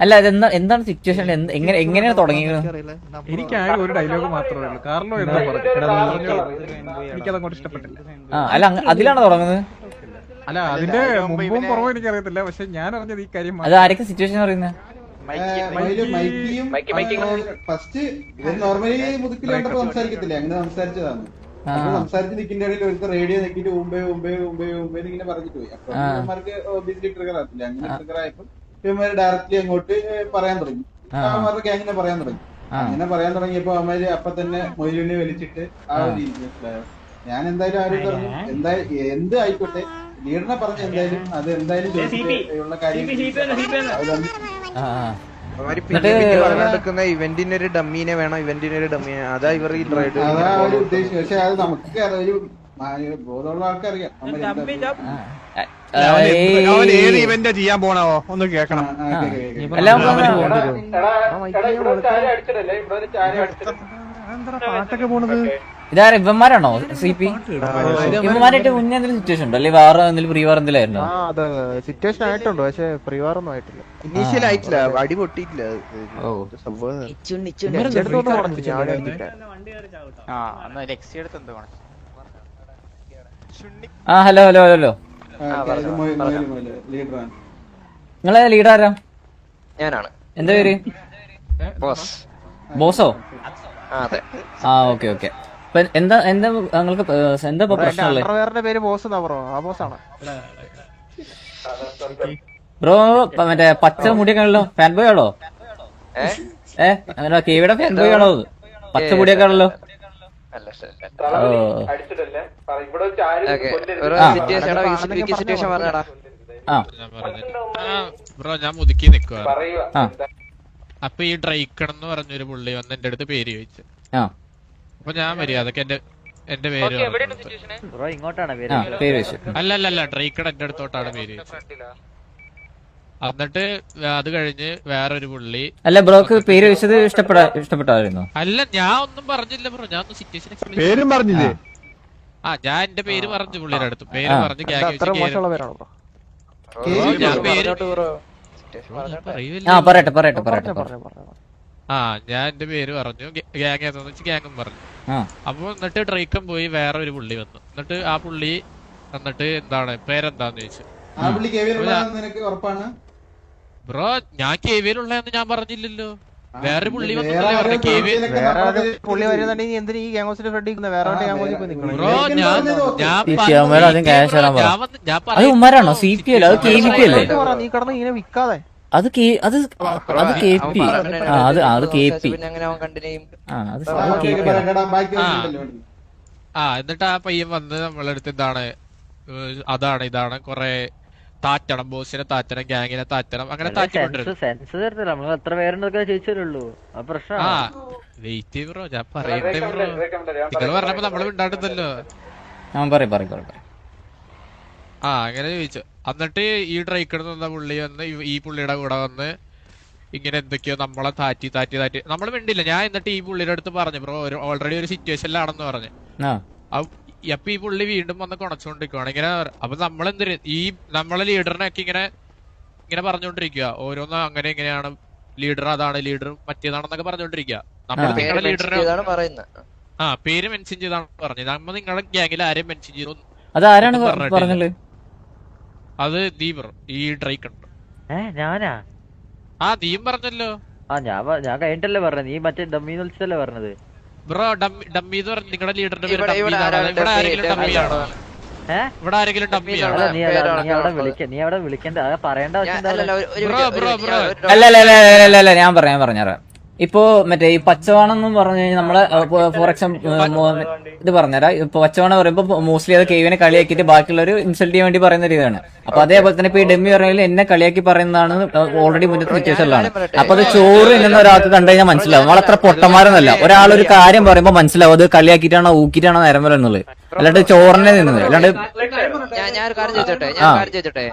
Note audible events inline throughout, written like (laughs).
അല്ല അതെന്താ എന്താണ് സിറ്റുവേഷൻ എങ്ങനെ എങ്ങനെയാണ് തുടങ്ങിയത് എനിക്ക് ആകെ ഒരു ഡയലോഗ് മാത്രമേ ഉള്ളൂ കാർലോ എന്താ പറഞ്ഞു എനിക്കത് അങ്ങോട്ട് ഇഷ്ടപ്പെട്ടില്ല ആ അല്ല അതിലാണ് തുടങ്ങുന്നത് അല്ല അതിന്റെ മുമ്പും പുറവും എനിക്കറിയത്തില്ല പക്ഷെ ഞാൻ അറിഞ്ഞത് ഈ കാര്യം അത് ആരൊക്കെ സിറ്റുവേഷൻ അറിയുന്നത് ഫസ്റ്റ് നോർമലി മുതുക്കിലോട്ട് സംസാരിക്കത്തില്ലേ അങ്ങനെ സംസാരിച്ചതാണ് സംസാരിച്ച് നിൽക്കുന്ന ഇടയിൽ ഒരുത്ത റേഡിയോ നെക്കിട്ട് മുമ്പേ മുമ്പേ മുമ്പേ മുമ്പേ ഇങ്ങനെ പറഞ്ഞിട്ട് പോയി. അപ്പൊ ഇവന്മാർക്ക് ഒബിയസ്ലി ട്രിഗർ ആകത്തില്ല അങ്ങനെ ട്രിഗർ ആയപ്പോ ഇവന്മാര് ഡയറക്റ്റ്ലി അങ്ങോട്ട് പറയാൻ തുടങ്ങി. അവന്മാരുടെ ഗ്യാങ്ങിനെ പറയാൻ തുടങ്ങി. അങ്ങനെ പറയാൻ തുടങ്ങിയപ്പോ അവന്മാര് അപ്പൊ തന്നെ മൊയിലിനെ വലിച്ചിട്ട് ആ ഒരു മനസ്സിലായോ? ഞാൻ എന്തായാലും ആരും? പറഞ്ഞു എന്തായാലും എന്ത് ആയിക്കോട്ടെ ലീഡറിനെ പറഞ്ഞു എന്തായാലും അത് എന്തായാലും ചോദിച്ചിട്ട് ഉള്ള കാര്യം അവർ പറഞ്ഞെടുക്കുന്ന ഇവന്റിന് ഒരു ഡമ്മീനെ വേണം ഇവന്റിന് ഒരു ഡമ്മീനെ. അതാ ഇവർ ഈ റൈഡ് അതാ ഒരു ഉദ്ദേശം പക്ഷെ അത് നമുക്ക് അറിയാം, ഒരു ബോധമുള്ള ആൾക്കറിയാം ആ, അവൻ. ഏത് ഇവന്റാ ചെയ്യാൻ പോണാവോ ഒന്ന് കേക്കണം. എല്ലാം പാട്ടൊക്കെ പോണത്? ഇതാരാ ഇവന്മാരാണോ സി പി? ഇവന്മാരായിട്ട് മുന്നേ എന്തെങ്കിലും സിറ്റുവേഷൻ ഉണ്ടോ? അല്ലെങ്കിൽ വേറെ എന്തെങ്കിലും പ്രീ വാർ എന്തെങ്കിലും ആയിരുന്നോ? ആ അതെ സിറ്റുവേഷൻ ആയിട്ടുണ്ട് പക്ഷെ പരിവാറൊന്നും ആയിട്ടില്ല. ഇനീഷ്യൽ ആയിട്ടില്ല അടി പൊട്ടിയിട്ടില്ല. സംഭവം ആ ഹലോ ഹലോ ഹലോ. നിങ്ങളെ ലീഡർ ആരാ? ഞാനാണ്. എന്താ പേര്? ബോസ്. ആ ഓക്കെ ഓക്കെ. എന്താ എന്താ നിങ്ങൾക്ക് എന്താ പ്രശ്നമുള്ളത് അണ്ടർവെയറിന്റെ പേര് ബോസ് എന്നാ പറയോ ആ ബോസ് ആണ് ബ്രോ മറ്റേ പച്ച മുടിയൊക്കെ ആണല്ലോ ഫാൻ ബോയ് ആണോ? ഏ? അങ്ങനെ കേവിടെ ഫാൻ ബോയ് ആണോ അത്? പച്ച മുടിയൊക്കെ ആണല്ലോ ബ്രോ ഞാൻ മുതുക്കി നിക്കുവാ അപ്പൊ ഈ ഡ്രൈക്കൺ എന്ന് പറഞ്ഞൊരു പുള്ളി വന്ന് എന്റെ അടുത്ത് പേര് ചോദിച്ചു. ആ. അപ്പൊ ഞാൻ മര്യാദയ്ക്ക് എന്റെ എന്റെ പേര് കൊടുത്തു. ആ പേര് വെച്ചു അല്ല അല്ല അല്ല ഡ്രൈക്കൺ എന്റെ അടുത്തോട്ടാണ് പേര് എന്നിട്ട് അത് കഴിഞ്ഞ് വേറൊരു പുള്ളി. അല്ല ബ്രോക്ക് പേര് വെച്ചത് ഇഷ്ടപ്പെടാ ഇഷ്ടപ്പെട്ടായിരുന്നു? അല്ല ഞാൻ ഒന്നും പറഞ്ഞില്ല ബ്രോ. ഞാൻ ഒന്ന് സിറ്റുവേഷൻ എക്സ്പ്ലെയിൻ പേരും പറഞ്ഞില്ലേ? ആ ഞാൻ എന്റെ പേര് പറഞ്ഞു പുള്ളിയുടെ അടുത്ത്. പേര് പറഞ്ഞ് ഗ്യാങ് വെച്ച് ബ്രോ? ബ്രോ, ഞാൻ പേര് സിറ്റുവേഷൻ പറയൂല്ലേ? ആ പറയട്ടെ പറയട്ടെ പറയട്ടെ ആ ഞാൻ എന്റെ പേര് പറഞ്ഞു. ഗ്യാങ് ഏതാന്ന് വെച്ച് ഗ്യാങ്ങും പറഞ്ഞു. അപ്പൊ എന്നിട്ട് ട്രൈക്കം പോയി വേറെ ഒരു പുള്ളി വന്നു. എന്നിട്ട് ആ പുള്ളി എന്നിട്ട് എന്താണ് പേരെന്താന്ന് ചോദിച്ചു. ആ പുള്ളി കേവിയിലുള്ളതാണെന്ന് നിനക്ക് ഉറപ്പാണ്? ബ്രോ ഞാൻ കേവിയിലുള്ളതെന്ന് ഞാൻ പറഞ്ഞില്ലല്ലോ. വേറെ പുള്ളി ഞാൻ ഉമ്മാരാണോ? സി പി അല്ല? അത് കെ വി പി അല്ലേ? നീ കടന്ന് ഇങ്ങനെ വിൽക്കാതെ. അത് കെ അത് അത് കെ പി ആ അത് ആ, അത് കെ പി ആ അത് ആ, കെ പി എന്നിട്ട് ആ പയ്യൻ വന്ന് നമ്മളടുത്ത് എന്താണ് അതാണ് ഇതാണ് കൊറേ താറ്റണം ബോസിനെ താറ്റണം ഗ്യാങ്ങിനെ താറ്റണം അങ്ങനെ താറ്റിക്കൊണ്ടിരുന്നു സെൻസ് തരത്തില്ല. നമ്മൾ എത്ര പേരുണ്ടൊക്കെ ചോദിച്ചല്ലോ ആ പ്രശ്നം ആ വെയിറ്റ് ബ്രോ ഞാൻ പറയട്ടെ ബ്രോ നിങ്ങൾ പറഞ്ഞപ്പോ നമ്മൾ മിണ്ടാണ്ടല്ലോ ആ പറയും പറയും പറയും പറയും. ആ അങ്ങനെ ചോദിച്ചു. എന്നിട്ട് ഈ ഡ്രൈക്കർ നിന്ന പുള്ളി വന്ന് ഈ- പുള്ളിയുടെ കൂടെ വന്ന് ഇങ്ങനെ എന്തൊക്കെയോ നമ്മളെ താറ്റി താറ്റി താറ്റി. നമ്മൾ മിണ്ടില്ല ഞാൻ എന്നിട്ട് ഈ പുള്ളിയുടെ അടുത്ത് പറഞ്ഞു ബ്രോ ഒരു ഓൾറെഡി ഒരു സിറ്റുവേഷനിലാണെന്ന് പറഞ്ഞു. ആ. അപ്പൊ ഈ പുള്ളി വീണ്ടും വന്ന് കുണച്ചോണ്ടിരിക്കുവാണ്. ഇങ്ങനെ അപ്പൊ നമ്മളെന്തൊരു ഈ നമ്മളെ ലീഡറിനൊക്കെ ഇങ്ങനെ ഇങ്ങനെ പറഞ്ഞുകൊണ്ടിരിക്കുക ഓരോന്ന് അങ്ങനെ ഇങ്ങനെയാണ്. ലീഡർ അതാണ് ലീഡർ മറ്റേതാണെന്നൊക്കെ പറഞ്ഞുകൊണ്ടിരിക്കുക നമ്മൾ നിങ്ങളുടെ ആ പേര് മെൻഷൻ ചെയ്താണ് പറഞ്ഞത്. നമ്മൾ നിങ്ങളുടെ ഗ്യാങ്ങിൽ ആരെയും മെൻഷൻ ചെയ്തു അത് ആരാണ് പറഞ്ഞത്? അത് ദീപർ ഈ ഡ്രൈക്ക് ഉണ്ട്. ഏ ഞാനാ? ആ നീയും പറഞ്ഞല്ലോ. ആ ഞാൻ പ- ഞാൻ കഴിഞ്ഞിട്ടല്ലേ പറഞ്ഞത്. നീ മറ്റേ ഡമ്മി വിളിച്ചല്ലേ പറഞ്ഞത്? ബ്രോ ഡമ്മി ഡമ്മി എന്ന് പറഞ്ഞ നിങ്ങളുടെ ലീഡറിന്റെ പേര് ഇവിടെ ഡമ്മി ഇവിടെ എന്നാണ്. ആരാണ് ഇവിടെ ആരെങ്കിലും ഡമ്മി ഡമ്മിയാണോ? ഏ? ഇവിടെ ആരെങ്കിലും ഡമ്മിയാണോ? അല്ല നീ അല്ല, പേരാണ് നീ അവിടെ. വിളിക്ക നീ അവിടെ വിളിക്കണ്ട. അത് പറയേണ്ട ആവശ്യം ഞാൻ- എന്താ അല്ലല്ല, ഒരു- ഒരു ബ്രോ, ബ്രോ, ബ്രോ. മിനിറ്റ്, അല്ല അല്ല അല്ല അല്ല, അല്ല അല്ല ഞാൻ പറയാം ഞാൻ ഇപ്പോ മറ്റേ ഈ പച്ചവാണം എന്ന് പറഞ്ഞു കഴിഞ്ഞാൽ നമ്മൾ ഫോർ എക്സാമ്പിൾ ഇത് പറഞ്ഞുതരാം. ഇപ്പൊ പച്ചവാണം പറയുമ്പോ മോസ്റ്റ്ലി അത് കെവിനെ കളിയാക്കിയിട്ട് ബാക്കിയുള്ളവർ ഇൻസൾട്ട് ചെയ്യാൻ വേണ്ടി പറയുന്ന രീതിയാണ് അപ്പൊ അതേപോലെ തന്നെ ഇപ്പൊ ഈ ഡെമ്മി പറഞ്ഞാൽ എന്നെ കളിയാക്കി പറയുന്നതാണ് ഓൾറെഡി മുന്നത്തെ സിറ്റുവേഷനിലാണ് അപ്പൊ അത് ചോറ് തിന്നുന്ന ഒരാൾക്ക് കണ്ടു കഴിഞ്ഞാൽ മനസ്സിലാവും. നമ്മളത്ര പൊട്ടന്മാരൊന്നല്ല ഒരാൾ ഒരു കാര്യം പറയുമ്പോൾ മനസ്സിലാവും. അത് കളിയാക്കിയിട്ടാണോ ഊക്കിയിട്ടാണോ നേരം എന്നുള്ളത്. അല്ലാണ്ട് ചോറിനെ നിന്നത് അല്ലാണ്ട് ഞാൻ ഞാൻ ഒരു കാര്യം ചോദിച്ചോട്ടെ? ഞാൻ കാര്യം ചോദിച്ചോട്ടെ.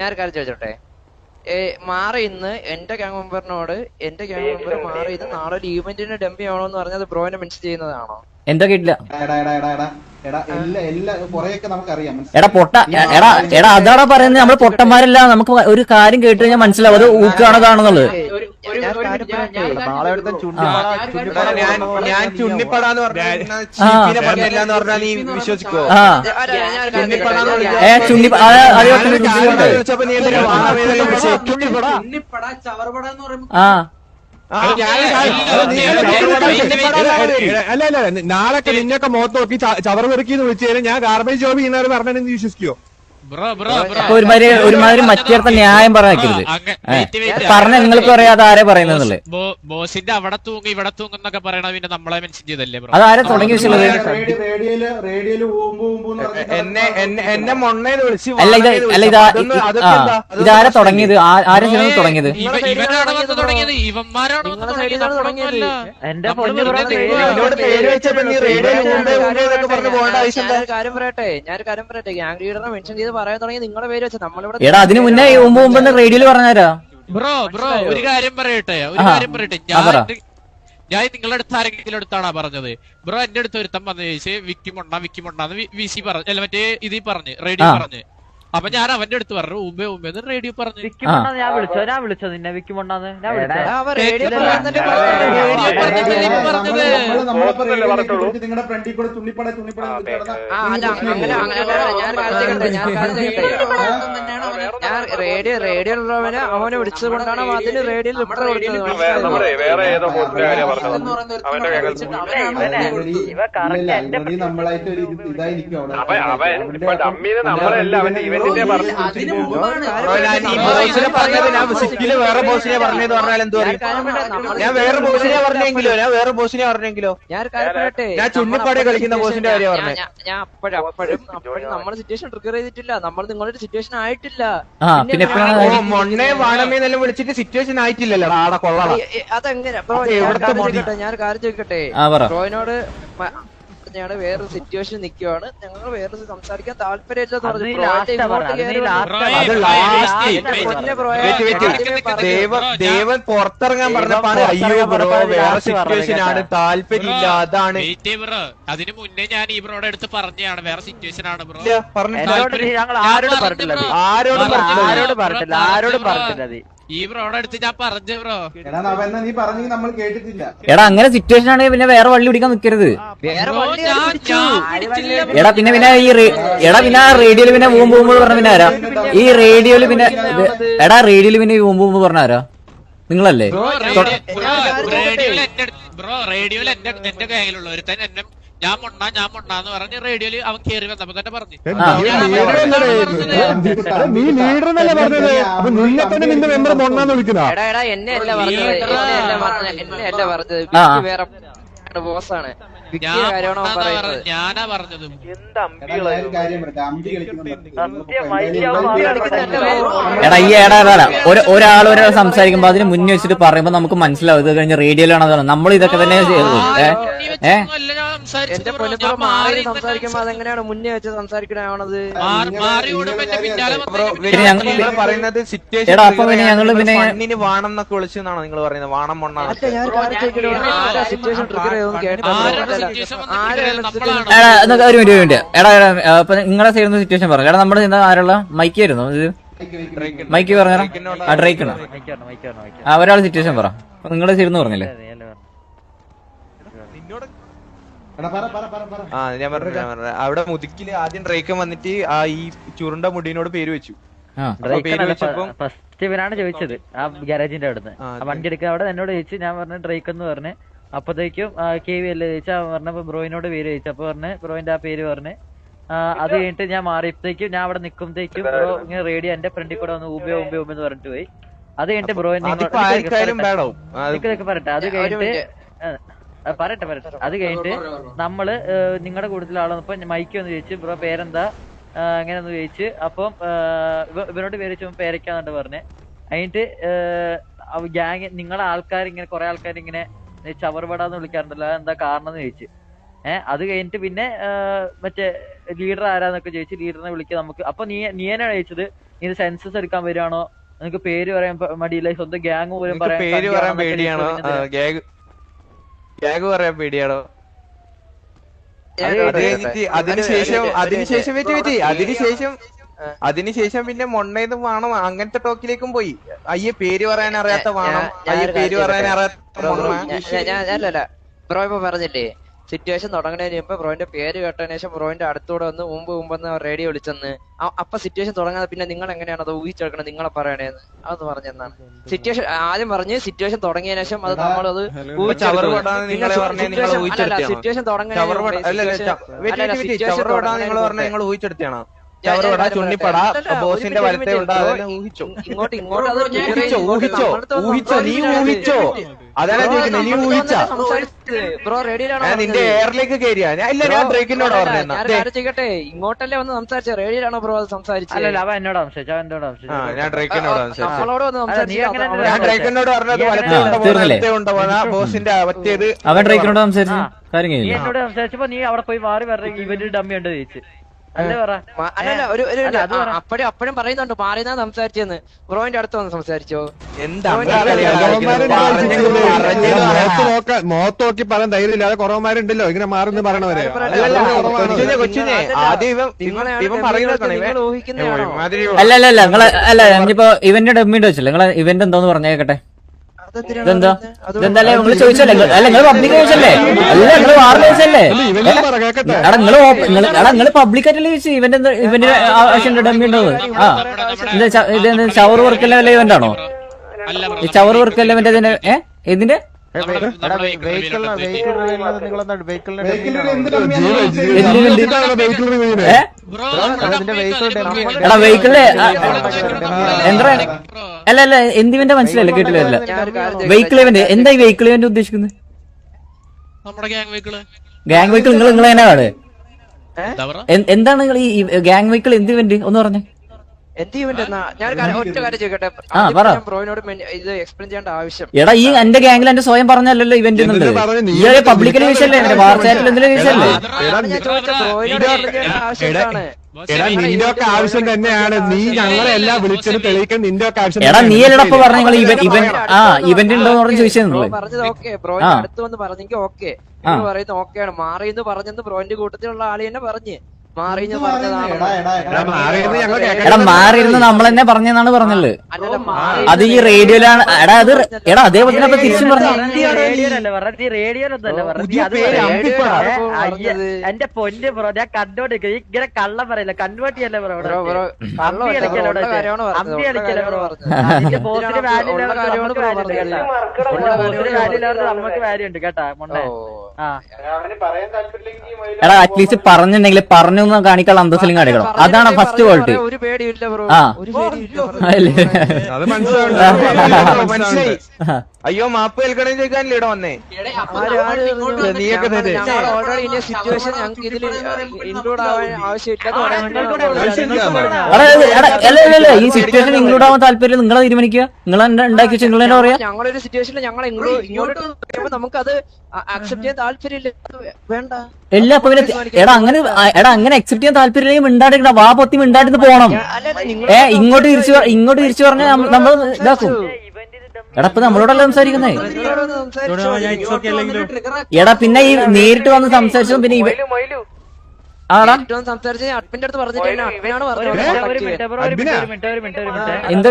ഞാൻ ഒരു കാര്യം ചോദിച്ചോട്ടെ? മാറി ഇന്ന് എന്റെ ഗ്യാങ് മെമ്പറിനോട് എന്റെ ഗ്യാങ് മെമ്പർ മാറി ഇത് നാളെ ഒരു ഈവന്റിന് ഡംപി ആണോ എന്ന് പറഞ്ഞത് ബ്രോനെ മെൻഷൻ ചെയ്യുന്നതാണോ? എന്താ കേട്ടില്ല എടാ, പൊട്ട എടാ എടാ അതാടാ പറയുന്നത് നമ്മൾ പൊട്ടന്മാരല്ല നമുക്ക് ഒരു കാര്യം കേട്ട് കഴിഞ്ഞാൽ മനസ്സിലാവും അത് ഊക്കാണതാണെന്നുള്ളത് ഞാൻ ഞാൻ ചുണ്ണിപ്പടാന്ന്. എന്ന് പറഞ്ഞാൽ നീ വിശ്വസിക്കോ? ഏ അത് അതേ ഞാൻ ഒരു അല്ല അല്ല നാളെ നാളൊക്കെ നിന്നൊക്കെ മുഖത്ത് നോക്കി ചവറുപെറുക്കിന്ന് വിളിച്ചു കഴിഞ്ഞാൽ ഞാൻ ഗാർബേജ് ജോബ് ചെയ്യുന്നവർ പറഞ്ഞാൽ നീ വിശ്വസിക്കോ ബ്രോ ബ്രോ ബ്രോ അപ്പൊ ഒരുമാതിരി ഒരുമാതിരി മറ്റേടത്ത ന്യായം പറയാക്കരുത്. പറഞ്ഞ നിങ്ങൾക്ക് അറിയാതെ ആരെ പറയുന്നതല്ലേ ബോസിന്റെ അവിടെ തൂങ്ങി ഇവിടെ തൂങ്ങുന്നൊക്കെ പറയണ പിന്നെ നമ്മളെ മെൻഷൻ ചെയ്തല്ലേ ബ്രോ അതാരെ തുടങ്ങി വെച്ചുള്ളത് അല്ല ഇത് അല്ല ഇത് ഇതാ അതൊക്കെ എന്താ? ഇതാരെ തുടങ്ങിയത് ആരെ ചേർന്ന് തുടങ്ങിയത്? ഞാനൊരു കാര്യം പറയട്ടെ ഞാൻ കാര്യം പറയട്ടെ ഗ്യാങ് ലീഡറിനെ മെൻഷൻ ചെയ്ത് പറയാൻ തുടങ്ങി നിങ്ങളുടെ പേര് വെച്ചാൽ നമ്മളിവിടെ എടാ അതിന് മുന്നേ മുമ്പ് മുമ്പ് റേഡിയോയിൽ പറഞ്ഞാരാ? ബ്രോ ബ്രോ ഒരു കാര്യം പറയട്ടെ ഒരു കാര്യം പറയട്ടെ. പറ. ഞാൻ ഞാൻ നിങ്ങളുടെ അടുത്ത് ആരെങ്കിലും അടുത്താണോ പറഞ്ഞത്? ബ്രോ എന്റെ അടുത്ത് ഒരുത്തം വന്നു ചോദിച്ചു വിക്കിമൊണ്ട മൊണ്ണ വിക്കി വി സി പറഞ്ഞു അല്ല മറ്റേ ഇതിൽ പറഞ്ഞ് റേഡിയോ. പറഞ്ഞ്. അപ്പൊ ഞാൻ അവന്റെ അടുത്ത് പറഞ്ഞു ഉമ്മേ എന്ന് റേഡിയോ പറഞ്ഞു. ഞാൻ വിളിച്ചോ ഞാൻ വിളിച്ചോ നിന്നെ ഞാൻ വിളിച്ചോ പറഞ്ഞത്? നിങ്ങളുടെ ഫ്രണ്ടിൽ കൂടെ തുള്ളിപ്പട തുള്ളിപ്പട ഞാൻ റേഡിയോ റേഡിയോ ഉള്ളവനെ അവനെ വിളിച്ചത് കൊണ്ടാണ് അതിന് റേഡിയോ കാര്യം അവന്റെ നമ്മളായിട്ട് ഒരു ഇത് ഇതായി നിൽക്കും അവിടെ അവൻ നമ്മളല്ല അവന്റെ ഇവന്റിന്റെ പറഞ്ഞു മുമ്പാണ് ഞാൻ ബോസിനെ പറഞ്ഞത് ഞാൻ സിറ്റിയിൽ വേറെ ബോസിനെ പറഞ്ഞെന്ന് പറഞ്ഞാൽ എന്ത് പറയും. ഞാൻ വേറെ ബോസിനെ പറഞ്ഞെങ്കിലോ? ഞാൻ വേറെ ബോസിനെ പറഞ്ഞെങ്കിലോ? ഞാൻ ഞാൻ ചുണ്ണിപ്പാടി കളിക്കുന്ന ബോസിന്റെ കാര്യം പറഞ്ഞേ. ഞാൻ- അപ്പോഴും അപ്പോഴും അപ്പോഴും നമ്മുടെ സിറ്റുവേഷൻ ട്രിഗർ ചെയ്തിട്ടില്ല. നമ്മൾ നിങ്ങളുടെ സിറ്റുവേഷൻ ആയിട്ടില്ല. മൊണ്ണേ വാണമേന്നെല്ലാം വിളിച്ചിട്ട് സിറ്റുവേഷൻ ആയിട്ടില്ലല്ലോ ആടെ കൊള്ളാം അതെങ്ങനെ? ഞാൻ കാര്യം? ചോദിക്കട്ടെ? ഞാൻ ഞങ്ങൾ വേറൊരു സിറ്റുവേഷൻ നിൽക്കുവാണ് ഞങ്ങൾ വേറെ സംസാരിക്കാൻ പറഞ്ഞു. ദേവൻ പുറത്തിറങ്ങാൻ പറഞ്ഞപ്പാണ് അയ്യോ ബ്രോ വേറെ സിറ്റുവേഷൻ ആണ്. താല്പര്യമില്ല അതാണ്. അതിന് മുന്നേ ഞാൻ ഈ ബ്രോയുടെ അടുത്ത് പറഞ്ഞാണ് വേറെ സിറ്റുവേഷൻ ആണ് ബ്രോ. പറഞ്ഞു പറഞ്ഞിട്ടില്ല. ഞങ്ങൾ ആരോട് പറഞ്ഞില്ല. ആരോടും പറഞ്ഞു പറഞ്ഞില്ല. ആരോട് പറഞ്ഞില്ല ആരോട് പറഞ്ഞില്ല അത് ഈ ബ്രോയുടെ അടുത്ത് ഞാൻ പറഞ്ഞു ബ്രോ എടാ നീ പറഞ്ഞെങ്കിൽ നമ്മൾ കേട്ടിട്ടില്ല. എടാ അങ്ങനെ സിറ്റുവേഷൻ ആണെങ്കിൽ പിന്നെ വേറെ വള്ളി പിടിക്കാൻ നിക്കരുത്. വേറെ ബ്രോ, വണ്ടി ഞാൻ- പിടിച്ചു. ഞാൻ പിടിച്ചില്ല ബ്രോ. എടാ പിന്നെ പിന്നെ ഈ റേ- എടാ പിന്നെ ആ റേഡിയോയിൽ പിന്നെ പോകും പോകുമ്പോൾ പറഞ്ഞ പിന്നെ ആരാ? ഈ റേഡിയോയിൽ പിന്നെ ഇത് എടാ റേഡിയോയിൽ പിന്നെ ഈ ഊമ്പ് ഊമ്പ് പറഞ്ഞ ആരാ? നിങ്ങളല്ലേ? ബ്രോ തൊ- റേഡിയോ- ബ്രോ, റേഡിയോയിൽ എന്റെ അടുത്ത്- ബ്രോ റേഡിയോയിൽ എന്റെ എന്റെ ഗാങ്ങിലുള്ള ഒരുത്തൻ എന്നെ ഞാൻ മുണ്ട ഞാൻ മുണ്ടാന്ന് പറഞ്ഞ് റേഡിയോയിൽ അവൻ കേറി വന്നപ്പോ തന്നെ പറഞ്ഞു. നീ ലീഡർ എന്നല്ലേ പറഞ്ഞത്? അപ്പൊ നിന്നെ തന്നെ നിന്റെ മെമ്പർ മൊണ്ണാന്ന് വിളിക്കുന്ന എടാ എടാ എന്നെ അല്ല പറഞ്ഞത്. എന്നെ അല്ല പറഞ്ഞത്. ആണ് വേറെ ബോസാണ് ഞാനാ പറഞ്ഞത് എടാ ഈ എടാ എടാ, ഒരു ഒരാൾ ഒരാൾ സംസാരിക്കുമ്പോ അതിന് മുന്നേ വെച്ചിട്ട് പറയുമ്പോ നമുക്ക് മനസ്സിലാവും ഇത് കഴിഞ്ഞ റേഡിയോയിലാണ് തോന്നുന്നത് നമ്മൾ ഇതൊക്കെ തന്നെ ചെയ്തു എടാ, അപ്പൊ പിന്നെ ഞങ്ങൾ പിന്നെ- മണ്ണിന് വാണം എന്നൊക്കെ വിളിച്ചെന്നാണോ നിങ്ങൾ പറയുന്നത് വാണം മണ്ണ എടാ ഒരു മിനിറ്റ് ഒരു മിനിറ്റ് എടാ എടാ ആ, അപ്പൊ നിങ്ങളെ സൈഡ് സിറ്റുവേഷൻ പറഞ്ഞു എടാ നമ്മുടെ ഇന്ന് ആരുള്ള മൈക്ക് ആയിരുന്നു ഇത് മൈക്ക് പറഞ്ഞ ആ ഡ്രൈക്കണോ ആ ഒരാൾ സിറ്റുവേഷൻ പറ. നിങ്ങളെ സൈഡ് പറഞ്ഞില്ലേ? അതെ, എടാ പറ പറ പറ പറ. ആ ഞാൻ പറഞ്ഞു ഞാൻ പറഞ്ഞു അവിടെ മുതുക്കിൽ ആദ്യം ഡ്രൈക്കൻ വന്നിട്ട് ആ ഈ ചുരുണ്ട മുടിനോട് പേര് വെച്ചു. ഫസ്റ്റ് ഇവനാണ് ചോദിച്ചത് ആ ഗാരേജിന്റെ അവിടുന്ന്. വണ്ടി എടുക്കാൻ. അവിടെ എന്നോട് ചോദിച്ചു ഞാൻ പറഞ്ഞു ഡ്രൈക്ക് എന്ന് പറഞ്ഞ് അപ്പത്തേക്കും കെ വി അല്ലേ ചോദിച്ചാ അവൻ പറഞ്ഞപ്പോ ബ്രോയിനോട് പേര് ചോദിച്ചു. അപ്പൊ പറഞ്ഞ് ബ്രോയിന്റെ ആ പേര് പറഞ്ഞ് അത് കഴിഞ്ഞിട്ട് ഞാൻ മാറിയപ്പോഴത്തേക്കും ഞാൻ അവിടെ നിൽക്കുമ്പോഴത്തേക്കും ബ്രോ ഇങ്ങനെ റേഡിയോ എന്റെ ഫ്രണ്ടിൽ കൂടെ വന്ന് ഊബേ ഊബേ ഊബേ എന്ന് പറഞ്ഞിട്ട് പോയി. അത് കഴിഞ്ഞിട്ട് ബ്രോ അതിപ്പോ ആർക്കായാലും വേണം? നിനക്ക് പറയട്ടെ. അത് കഴിഞ്ഞിട്ട് പറയട്ടെ പറയട്ടെ. അത് കഴിഞ്ഞിട്ട് നമ്മൾ നിങ്ങളുടെ കൂട്ടത്തിൽ ആളെന്നപ്പോ മൈക്ക് ഒന്ന് ചോദിച്ചു ബ്രോ പേരെന്താ? അങ്ങനെ ഒന്ന് ചോദിച്ചു അപ്പം ഇവരോട് പേര് ചോദിച്ചപ്പോ പേരക്കാന്നുണ്ട് പറഞ്ഞേ. അതിന്റെ ഗ്യാങ് നിങ്ങളെ ആൾക്കാർ ഇങ്ങനെ കുറെ ആൾക്കാർ ഇങ്ങനെ ചവറുപടാന്ന് വിളിക്കാറുണ്ടല്ലോ എന്താ കാരണം എന്ന് ചോദിച്ചു. ഏഹ് അത് കഴിഞ്ഞിട്ട് പിന്നെ മറ്റേ ലീഡർ ആരാന്നൊക്കെ ചോദിച്ചു ലീഡറിനെ വിളിക്ക നമുക്ക്. അപ്പൊ നീ നീനാണ് ചോദിച്ചത്? നീ ഇത് സെൻസസ് എടുക്കാൻ വരികയാണോ നിനക്ക് പേര് പറയാൻ മടിയില്ല സ്വന്തം ഗ്യാങ് പോലും പേര് പറയാൻ പേടിയാണോ? പറയാൻ അത്? കഴിഞ്ഞിട്ട് അതിനുശേഷം അതിനുശേഷം വെച്ച് വെച്ച് അതിനുശേഷം അതിനുശേഷം പിന്നെ മൊണ്ണേന്ന് വേണം. അങ്ങനത്തെ ടോക്കിലേക്കും പോയി. അയ്യെ പേര് പറയാൻ അറിയാത്ത വേണം. അയ്യെ പേര് പറയാൻ? അറിയാത്ത ബ്രോ, ബ്രോ, ഞാൻ- ഞാൻ- ഞാൻ- ബ്രോ ഇപ്പൊ പറഞ്ഞില്ലേ സിറ്റുവേഷൻ തുടങ്ങുന്നതിന് മുമ്പ് ബ്രോയിന്റെ പേര് കേട്ടതിന് ശേഷം ബ്രോയിന്റെ അടുത്തൂടെ വന്ന് മുമ്പ് മുമ്പെന്ന് റേഡിയോ വിളിച്ചെന്ന് അപ്പൊ സിറ്റുവേഷൻ തുടങ്ങാതെ പിന്നെ നിങ്ങൾ എങ്ങനെയാണ് അത് ഊഹിച്ചെടുക്കണം നിങ്ങളെ പറയണേന്ന്? അതൊന്ന് പറഞ്ഞെന്നാണ് സിറ്റുവേഷൻ ആദ്യം പറഞ്ഞ് സിറ്റുവേഷൻ തുടങ്ങിയതിനു ശേഷം അത് നമ്മളത് ഊഹിച്ചെടുത്തിയാണോ? സിറ്റുവേഷൻ ചവറ് ചുണ്ണിപ്പട ബോസിന്റെ വലത്തെ ഉണ്ട് ഊഹിച്ചോ? ഇങ്ങോട്ട് ഇങ്ങോട്ട് അത് ഊഹിച്ചോ ഊഹിച്ചോ? ഊഹിച്ചോ നീ ഊഹിച്ചോ? അതാണ് ചോദിക്കുന്നത് നീ ഊഹിച്ച? ബ്രോ നിന്റെ എയറിലേക്ക് കയറിയാ ഞാൻ ഇല്ല ഞാൻ പറഞ്ഞ ചെയ്യട്ടെ ഇങ്ങോട്ടല്ലേ വന്ന് സംസാരിച്ച? റേഡിയോയിലാണോ ബ്രോ അത് സംസാരിച്ചത് അല്ലല്ല അവൻ എന്നോട് സംസാരിച്ചു? അവൻ എന്നോട് ആ സംസാരിച്ചു? ഞാൻ ഡ്രേക്കിനോട് നമ്മളോട് വന്ന് സംസാരിച്ചു ഞാൻ ഡ്രേക്കിനോട് പറഞ്ഞത് വലത്തെ ആ, ഉണ്ടോ തീർന്നില്ലേ? ബോസിന്റെ മറ്റേത് അവൻ ഡ്രൈക്കിനോട് സംസാരിച്ചു കാര്യം എന്നോട് സംസാരിച്ചപ്പോ നീ അവിടെ പോയി മാറി പറഞ്ഞ ഇവന്റ് ഡമ്മി ഉണ്ട് പറ അല്ലല്ല ഒരു ഒരു അല്ല, അത് പറ. അപ്പഴും അപ്പഴും പറയുന്നുണ്ട് മാറിയെന്നാ സംസാരിച്ചെന്ന് ബ്രോയിന്റെ അടുത്ത് വന്ന് സംസാരിച്ചോ എന്താ മുഖത്ത് നോക്കി പറയാൻ ധൈര്യം ഇല്ലാതെ കുറവന്മാരുണ്ടല്ലോ ഇങ്ങനെ മാറുന്നു പറയണവരെ അല്ലല്ല കൊച്ചിനെ കൊച്ചിനെ ആദ്യം ഇവൻ ഇവൻ അല്ല അല്ല അല്ല നിങ്ങളെ അല്ല ഇനിയിപ്പോ ഇവന്റെ ഡെമ്മിണ്ട് വെച്ചല്ലേ നിങ്ങളെ ഇവന്റ് എന്തോന്ന് പറഞ്ഞേക്കട്ടെ ഇതെന്താ? ഇതെന്തല്ലേ നിങ്ങൾ ചോദിച്ചല്ലേ അല്ല നിങ്ങൾ പബ്ലിക് ചോദിച്ചല്ലേ അല്ല നിങ്ങൾ ചോദിച്ചല്ലേ എടാ നിങ്ങൾ നിങ്ങൾ എടാ നിങ്ങൾ പബ്ലിക് ആയിട്ടല്ലേ ചോദിച്ചു ഇവന്റ് എന്താ ഇവന്റ് ആവശ്യം ഡെമ്മി ആ. ഇത് ഷവർ വർക്കല്ല വല്ല ഇവന്റ് ആണോ? അല്ല ഈ ഷവർ വർക്കല്ല ഇവന്റെ ഏഹ്? ഇതിന്റെ? എടാ വെഹിക്കിളിൽ എന്താ അല്ല അല്ല എന്തിവന്റെ മനസ്സിലല്ലേ കേട്ടില്ല? വെഹിക്കിൾ ഇവന്റ് എന്താ ഈ വെഹിക്കിൾ ഇവന്റ് ഉദ്ദേശിക്കുന്നത്? ഗാങ് വെഹിക്കിൾ നിങ്ങൾ നിങ്ങൾ തന്നെ എന്താണ് നിങ്ങൾ ഈ ഗാങ് വെഹിക്കിൾ എന്ത് ഇവന്റ് ഒന്ന് പറഞ്ഞേ. എടാ ഈ എന്റെ ഗാംഗിൽ എന്റെ സ്വയം പറഞ്ഞല്ലോ ഇവന്റ് പബ്ലിക്കിന് വിഷയല്ലേ? എന്റെ എന്തിനു വിഷയല്ലേ? എടാ? നിന്റെ ഒക്കെ ആവശ്യം തന്നെയാണ് നീ ഞങ്ങളെ എല്ലാം വിളിച്ചത് തെളിയിക്കാൻ നിന്റെ ഒക്കെ ആവശ്യം എടാ നീ പറഞ്ഞ നിങ്ങൾ ഇവൻ ഇവൻ ആ ഇവന്റ് ഉണ്ടോന്ന് പറഞ്ഞ് ചോദിച്ചത് പറഞ്ഞത് ഓക്കെ. ബ്രോ അടുത്ത് വന്ന് പറഞ്ഞെങ്കിൽ ഓക്കെ. ആ. പറയുന്നത് ഓക്കെയാണ്. മാറി എന്ന് പറഞ്ഞെന്ന് ബ്രോയിന്റെ കൂട്ടത്തിലുള്ള ആൾ തന്നെ പറഞ്ഞ്. എടാ, മാറിയിരുന്ന് നമ്മൾ തന്നെ പറഞ്ഞെന്നാണ് പറഞ്ഞത് അത് ഈ റേഡിയോയിലാണ്. എടാ അത് എടാ അതേപോലെ തന്നെ ഇപ്പൊ തിരിച്ചും പറഞ്ഞു. എന്റെ പൊന്ന് ബ്രോ ഞാൻ കണ്ടോണ്ടിരിക്കും ഇങ്ങനെ കള്ളം പറയില്ല. കൺവേർട്ട് ചെയ്യല്ലേ ബ്രോ ഇവിടെ? ബ്രോ ബ്രോ അമ്പി കള്ളമല്ല, ബ്രോ, കളിക്കല്ലോ ഉള്ള കളിക്കല്ലോ കാര്യമാണ് ബ്രോ? പോസ്റ്റിന് വാല്യൂ നമുക്ക് ബ്രോ വാല്യൂ ഉണ്ട്. കേട്ടാ. ഉള്ള നമുക്ക് എടാ അറ്റ്ലീസ്റ്റ് പറഞ്ഞിട്ടുണ്ടെങ്കിൽ പറഞ്ഞു കാണിക്കാൻ അന്തസ്സിലും കാണിക്കണം. അതാണ് ഫസ്റ്റ് ക്വാളിറ്റി ഒരു പേടിയില്ല ബ്രോ അത് മനസ്സിലായി അയ്യോ മാപ്പ് കേൾക്കണേ ചോദിക്കാനില്ല ഇവിടെ വന്നേ? നീയൊക്കെ. ഓൾറെഡി ഇനി സിറ്റുവേഷൻ ഞങ്ങൾക്ക് ഇതിൽ ഇൻക്ലൂഡ് ആവാൻ ആവശ്യമില്ല. ഈ സിറ്റുവേഷൻ ഇൻക്ലൂഡ് ആവാൻ താല്പര്യം നിങ്ങളെ തീരുമാനിക്കുക. നിങ്ങൾ ഉണ്ടാക്കി വെച്ചാൽ നിങ്ങൾ തന്നെ പറയാം? ഞങ്ങളൊരു സിറ്റുവേഷനിൽ ഞങ്ങൾ ഇങ്ങോട്ട് ഇങ്ങോട്ട് വരുമ്പോ നമുക്കത് അക്സെപ്റ്റ് ചെയ്യാൻ താല്പര്യമില്ല വേണ്ട. എല്ലാ അപ്പൊ പിന്നെ എടാ അങ്ങനെ എടാ അങ്ങനെ അക്സെപ്റ്റ് ചെയ്യാൻ താല്പര്യം മിണ്ടാണ്ടിരിക്കണ വാ പൊത്തി മിണ്ടാണ്ടിന്ന് പോണം. ഏ ഇങ്ങോട്ട് തിരിച്ചു ഇങ്ങോട്ട് തിരിച്ചു പറഞ്ഞാൽ നമ്മൾ ഇതാക്കും. എടാ ഇപ്പൊ നമ്മളോടല്ല സംസാരിക്കുന്നേ? എടാ പിന്നെ ഈ നേരിട്ട് വന്ന് സംസാരിച്ചതും പിന്നെ എന്ത്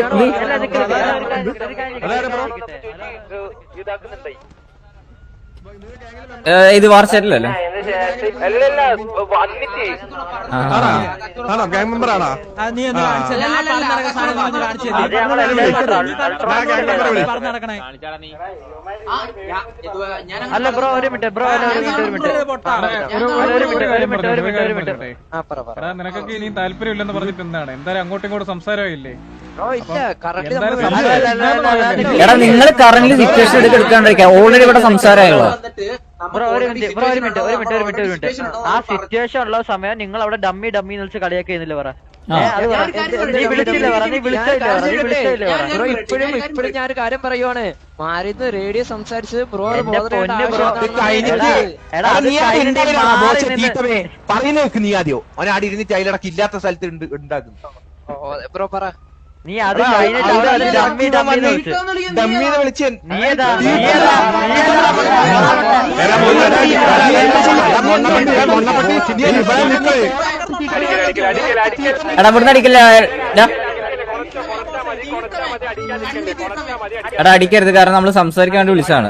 ഇത്? വാർച്ചല്ലേ ആണോ ഗാങ് മെമ്പർ ആണോ അല്ല ബ്രോ ഒരു മിനിറ്റ് ബ്രോ നിനക്കൊക്കെ ഇനിയും താല്പര്യമില്ലെന്ന് പറഞ്ഞിട്ട് എന്താണ്? എന്തായാലും അങ്ങോട്ടും ഇങ്ങോട്ടും സംസാരമില്ലേ എടാ നിങ്ങൾ കറന്റ് സിറ്റുവേഷൻ എടുത്ത് എടുക്കാണ്ടിരിക്കാം ഓൾറെഡി ഇവിടെ സംസാരമായോ ആ സിറ്റുവേഷൻ ഉള്ള സമയം നിങ്ങൾ അവിടെ ഡമ്മി ഡമ്മി എന്ന് വിളിച്ച് കളിയാക്കി ചെയ്യുന്നില്ല പറ? ആ. ഏ, നീ വിളിച്ചില്ല പറ? നീ വിളിച്ചില്ല പറ? നീ വിളിച്ചില്ല ബ്രോ ഇപ്പോഴും ഇപ്പോഴും ഞാൻ ഒരു കാര്യം പറയുവാണ്. മാറിന്ന് റേഡിയോ സംസാരിച്ചത് ബ്രോ പറയുന്ന നീ ആദ്യോ. അവനാടി ആടെ ഇരുന്നിട്ട് അതിലിടക്ക് ഇല്ലാത്ത സ്ഥലത്ത് ഉണ്ട്- ഉണ്ടാക്കുന്നു ബ്രോ പറ. നീ അത് എടാ ഇവിടുന്ന് അടിക്കില്ല എടാ അടിക്കരുത് കാരണം നമ്മൾ സംസാരിക്കാൻ വേണ്ടി വിളിച്ചാണ്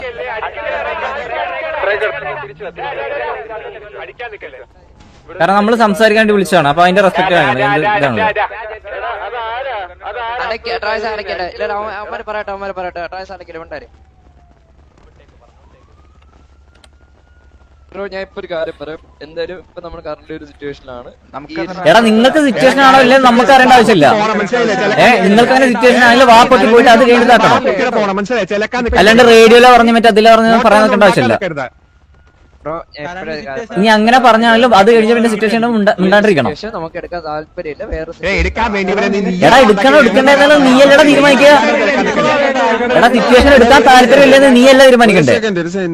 കാരണം നമ്മൾ സംസാരിക്കാൻ വേണ്ടി വിളിച്ചാണ് അപ്പൊ അതിന്റെ റെസ്പെക്ട് ആണ് ഇതാണ് അടയ്ക്ക ട്രാൻസ് അടയ്ക്കട്ടെ. ഇല്ല അവന്മാര് പറയട്ടെ അവന്മാര് പറയട്ടെ. ട്രാൻസ് അടക്കില്ല വേണ്ടാര് ബ്രോ ഞാൻ ഇപ്പൊ ഒരു കാര്യം പറയാം. എന്തായാലും ഇപ്പൊ നമ്മൾ കറന്റ് ഒരു സിറ്റുവേഷനിലാണ് എടാ നിങ്ങൾക്ക് സിറ്റുവേഷൻ ആണോ ഇല്ല നമുക്ക് അറിയേണ്ട ആവശ്യമില്ല. ഏ നിങ്ങൾക്ക് അങ്ങനെ സിറ്റുവേഷൻ ആണെങ്കിൽ വാപ്പൊട്ടി പോയിട്ട് അത് കഴിഞ്ഞിട്ടാക്കണം അല്ലാണ്ട് റേഡിയോയിലോ പറഞ്ഞു മറ്റേ അതിലോ പറഞ്ഞു പറയാൻ നിൽക്കേണ്ട ആവശ്യമില്ല. നീ അങ്ങനെ പറഞ്ഞാണല്ലോ അത് കഴിഞ്ഞ പിന്നെ സിറ്റുവേഷൻ ഉണ്ടാണ്ടിരിക്കണം. നമുക്ക് എടുക്കാൻ താല്പര്യമില്ല വേറെ എടാ എടുക്കണോ എടുക്കണ്ടെന്നല്ലോ നീ അല്ലടാ തീരുമാനിക്കുക. എടാ സിറ്റുവേഷൻ എടുക്കാൻ താല്പര്യമില്ലെന്ന് നീ അല്ല തീരുമാനിക്കണ്ടേ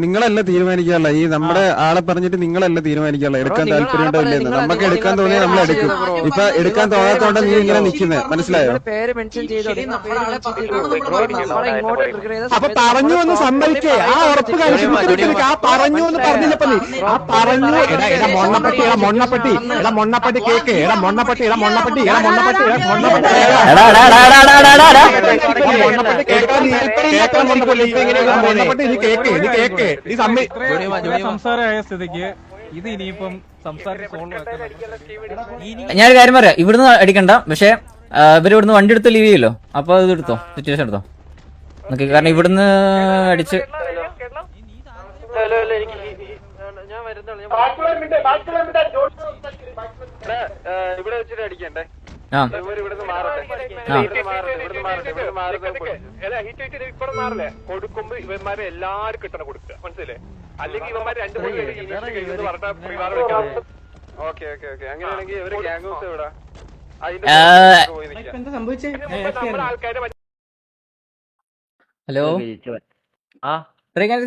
നിങ്ങളല്ല തീരുമാനിക്കാനുള്ള? ഈ നമ്മുടെ ആളെ പറഞ്ഞിട്ട് നിങ്ങളല്ല തീരുമാനിക്കാനുള്ള? എടുക്കാൻ താല്പര്യമുണ്ടോ ഇല്ലെന്ന്? നമുക്ക് എടുക്കാൻ തോന്നിയാൽ നമ്മൾ എടുക്കും ഇപ്പൊ എടുക്കാൻ തോന്നാത്തോണ്ട് നീ ഇങ്ങനെ നിക്കുന്നത് മനസ്സിലായോ? പേര് മെൻഷൻ ചെയ്തോ അപ്പൊ പറഞ്ഞു വന്ന് സമ്മതിക്കേ. ആ ഉറപ്പ് കാണിച്ചു ആ പറഞ്ഞു പറഞ്ഞില്ല കേക്കപ്പ ആ പറഞ്ഞു എടാ എടാ മൊണ്ണപ്പട്ടി എടാ മൊണ്ണപ്പട്ടി എടാ മൊണ്ണപ്പട്ടി കേക്ക് എടാ മൊണ്ണപ്പട്ടി എടാ മൊണ്ണപ്പട്ടി എടാ മൊണ്ണപ്പട്ടി എടാ മൊണ്ണപ്പട്ടി എടാ മൊണ്ണപ്പട്ടി നീ കേക്ക് നീ കേക്ക് നീ സമ്മി സംസാരമായ സ്ഥിതിക്ക് ഇത് ഇനിയിപ്പം ഞാനൊരു കാര്യം പറയാം ഇവിടുന്ന് അടിക്കണ്ട പക്ഷെ ഇവരിവിടുന്ന് വണ്ടി എടുത്ത് ലീവ് ചെയ്യല്ലോ അപ്പൊ ഇത് എടുത്തോ സിറ്റുവേഷൻ എടുത്തോ നോക്കി കാരണം ഇവിടുന്ന് അടിച്ച് ഇവിടെ വെച്ചിട്ട് അടിക്കണ്ടേ? കൊടുക്കുമ്പോ ഇവന്മാരെ എല്ലാരും അല്ലെങ്കിൽ അങ്ങനെയാണെങ്കിൽ ഇവർ ഹലോ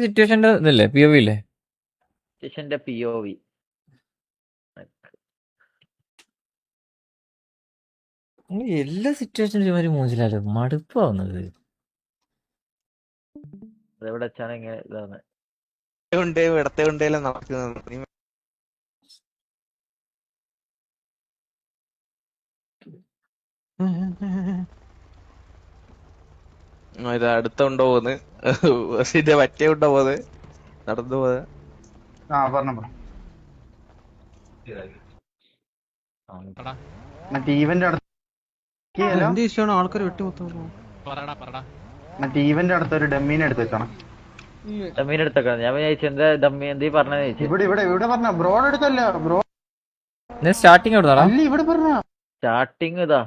സിറ്റുവേഷന്റെ ഇതല്ലേ? പി ഒ വി ഇല്ലേ? സ്റ്റേഷന്റെ പി ഒ വി എല്ലാ സിറ്റുവേഷനും ഇവർ മൂഞ്ചിലല്ലോ മടുപ്പാവുന്നത്. എവിടെ വെച്ചാണ് ഇങ്ങനെ ഇതാണ് ഉണ്ട് ഇടത്തെ ഉണ്ടെല്ലാം നടക്കുന്നത്. (laughs) (laughs) ഇത് അടുത്ത ഉണ്ടോ പോന്ന് ബസ്സിന്റെ മറ്റേ ഉണ്ടോ പോന്ന് നടന്നു പോന്ന് ആ പറഞ്ഞ എടാ, മറ്റേ ഈവന്റ് എന്ത് ഇഷ്ടമാണ് ആൾക്കാർ വെട്ടിമൊത്തം പറടാ പറടാ. മറ്റേ ഈവന്റ് അടുത്ത് ഒരു ഡമ്മീനെ എടുത്ത് വെക്കണം. ഡമ്മീനെ എടുത്തേക്കാം ഞാൻ വിചാരിച്ചു എന്താ ഡമ്മി എന്തീ പറഞ്ഞത് ചോദിച്ചു? ഇവിടെ ഇവിടെ ഇവിടെ പറഞ്ഞ. ബ്രോഡ് എടുത്തല്ല. ബ്രോ സ്റ്റാർട്ടിങ് ഇവിടെ പറഞ്ഞ. സ്റ്റാർട്ടിങ് ഇതാ.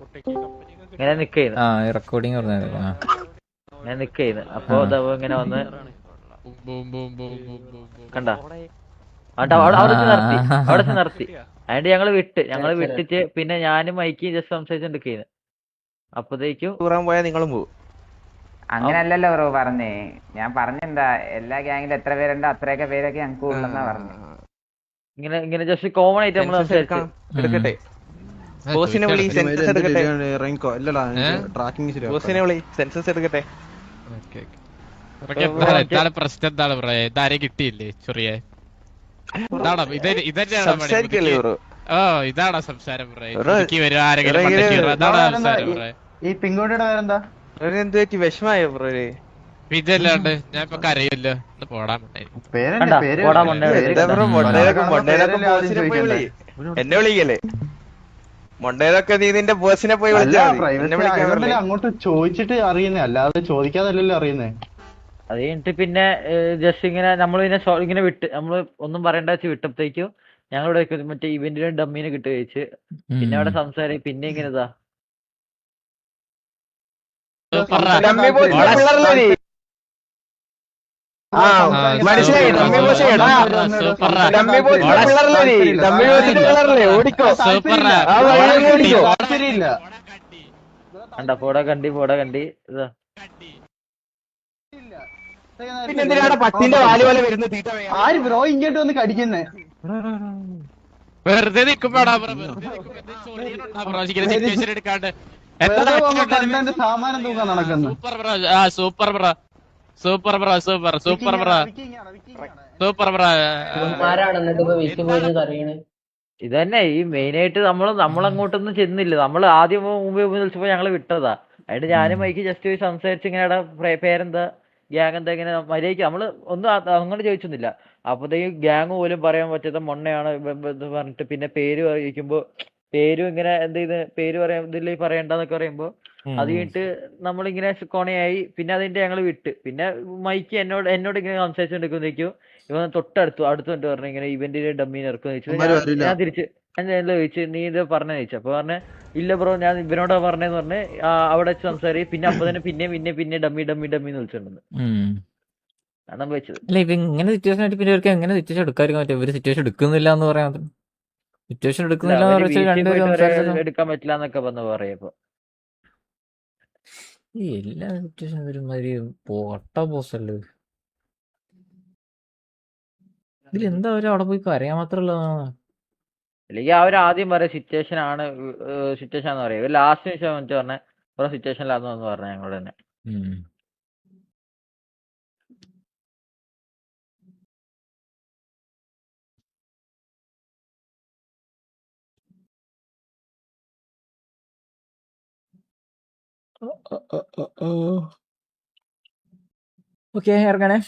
കുട്ടിക്ക് കമ്പനി ഇങ്ങനെ നിക്കേന്ന് ആ. റെക്കോർഡിങ് ഞാൻ നിക്കേന്ന് അപ്പൊ ഇങ്ങനെ വന്ന് കണ്ട? നിർത്തി. അവിടെ നിർത്തി. അതിന്റെ ഞങ്ങൾ വിട്ട്. ഞങ്ങൾ വിട്ടിട്ട് പിന്നെ ഞാനും മൈക്ക് ജസ്റ്റ് സംസാരിച്ചോണ്ടിരിക്കുന്നു അപ്പത്തേക്കും പോയാൽ നിങ്ങളും പോകും അങ്ങനല്ലല്ലോ ബ്രോ പറഞ്ഞേ. ഞാൻ പറഞ്ഞെന്താ? എല്ലാ ഗ്യാങ്ങിലും എത്ര പേരുണ്ടോ അത്രയൊക്കെ പേരൊക്കെ ഞങ്ങൾക്ക് ഉള്ളെന്നാ പറഞ്ഞു. ഇങ്ങനെ ഇങ്ങനെ ജസ്റ്റ് കോമൺ ആയിട്ട് നമ്മൾ എടുക്കട്ടെ. ബോസിനെ വിളി സെൻസസ് എടുക്കട്ടെ. ബോസിനെ വിളി സെൻസസ് എടുക്കട്ടെ. Okay okay. പ്രശ്നം? എന്താണ് ബ്രോ? ഇതാരെ കിട്ടിയില്ലേ ചെറിയ? ഇതാണോ സംസാരം ബ്രോ? വരും? ആരെങ്കിലും സംസാരം ബ്രോ? ഈ പിങ്കോട്ടിയുടെ പേരെന്താ? ബ്രോ ഞാൻ ഇപ്പൊ കരയില്ലോ. പോടാൻ എന്നെ വിളിക്കല്ലേ? മൊണ്ടേലൊക്കെ നീ നിന്റെ ബോസിനെ പോയി വിളിച്ചാ അങ്ങോട്ട് ചോദിച്ചിട്ട് അറിയുന്നേ. അല്ലാതെ ചോദിക്കാതല്ലല്ലോ അറിയുന്നേ. അത് കഴിഞ്ഞിട്ട് പിന്നെ ജസ്റ്റ് ഇങ്ങനെ നമ്മൾ ഇങ്ങനെ ഇങ്ങനെ വിട്ട് നമ്മൾ ഒന്നും പറയണ്ട വെച്ച് വിട്ടപ്പോഴത്തേക്കും ഞങ്ങളിവിടെ മറ്റേ ഇവന്റിന് ഡമ്മീനെ കിട്ടു കഴിച്ച് പിന്നെ അവിടെ സംസാരി പിന്നെ ഇങ്ങനെ ഇതാ കണ്ട. പോടാ കണ്ടി. പോടാ കണ്ടി. ഇതാ. പിന്നെ എന്തിനാണ് പട്ടിന്റെ വാൽ പോലെ വരുന്ന തീറ്റ? ആര് ബ്രോ ഇങ്ങോട്ട് വന്ന് കടിക്കുന്നേ? വെറുതെ നിക്കുമ്പോടാ ബ്രോ വെറുതെ എടുക്കാണ്ട്. സാമാനം തൂക്കാൻ നടക്കുന്നു. സൂപ്പർ ബ്രോ ആ super bro. Super bro super super bro. Super bro ഇത് തന്നെ ഈ മെയിൻ ആയിട്ട് നമ്മൾ നമ്മളങ്ങോട്ടൊന്നും ചെന്നില്ല. നമ്മൾ ആദ്യം മുമ്പ് മുമ്പ് വിളിച്ചപ്പോ ഞങ്ങൾ വിട്ടതാ. അതിന്റെ ഞാനും മൈക്ക് ജസ്റ്റ് പോയി സംസാരിച്ച് ഇങ്ങനെ പേരെന്താ? ഗ്യാങ് എന്താ ഇങ്ങനെ മര്യാദയ്ക്ക് നമ്മൾ ഒന്നും അങ്ങനെ ചോദിച്ചൊന്നുമില്ല. അപ്പോഴത്തേക്കും ഗ്യാങ് പോലും പറയാൻ പറ്റാത്ത മൊണ്ണയാണ് പറഞ്ഞിട്ട് പിന്നെ പേര് ചോദിക്കുമ്പോൾ പേരും ഇങ്ങനെ എന്ത് ചെയ്ത് പേര് പറയാൻ ഇതിൽ പറയണ്ടെന്നൊക്കെ പറയുമ്പോൾ അത് കഴിഞ്ഞിട്ട് നമ്മളിങ്ങനെ കൊണയായി. പിന്നെ അതിന്റെ ഞങ്ങൾ വിട്ട്. പിന്നെ മൈക്ക് എന്നോട് എന്നോട് ഇങ്ങനെ സംസാരിച്ചുകൊണ്ടിരിക്കുമ്പോഴേക്കും ഇവൻ തൊട്ടടുത്തു അടുത്തു വന്നിട്ട് പറഞ്ഞു ഇങ്ങനെ ഇവന്റിന്റെ ഡമ്മീനെ ഇറക്കുമെന്ന് ചോദിച്ചു. ഞാൻ തിരിച്ച് ഞാൻ ചോദിച്ചു നീ ഇത് പറഞ്ഞ ചോദിച്ചു. അപ്പൊ പറഞ്ഞ ഇല്ല ബ്രോ ഞാൻ ഇവനോടാ പറഞ്ഞെന്ന് പറഞ്ഞ് അവിടെ വെച്ച് സംസാരി പിന്നെ അപ്പൊ തന്നെ പിന്നെ പിന്നെ പിന്നെ ഡമ്മി ഡമ്മി ഡമ്മി എന്ന് വിളിച്ചിട്ടുണ്ട്. അതാണ് വെച്ചത്. അല്ല ഇവ ഇങ്ങനെ സിറ്റുവേഷൻ ആയിട്ട് പിന്നെ ഇവർക്ക് എങ്ങനെ സിറ്റുവേഷൻ എടുക്കാതിരിക്കാൻ പറ്റും ഇവർ സിറ്റുവേഷൻ എടുക്കുന്നില്ല എന്ന് പറയാൻ സിറ്റുവേഷൻ എടുക്കുന്നില്ല എടുക്കാൻ പറ്റില്ല എന്നൊക്കെ വന്ന് പറയപ്പോ എല്ലാ സിറ്റുവേഷൻ ഒരുമാതിരി പോട്ട പോസല്ലേ ഇതിലെന്താ അവരവിടെ അവിടെ പോയി കരയാൻ മാത്രമുള്ളതാണ് അല്ലെങ്കിൽ അവർ ആദ്യം പറയാം സിറ്റുവേഷൻ ആണ് സിറ്റുവേഷൻ ആണെന്ന് പറയാം. ലാസ്റ്റ് നിമിഷം വന്നിട്ട് പറഞ്ഞ കുറെ സിറ്റുവേഷനിലാന്ന് വന്ന് പറഞ്ഞു ഞങ്ങളോട് തന്നെ. ഓക്കെ ഇറങ്ങണേ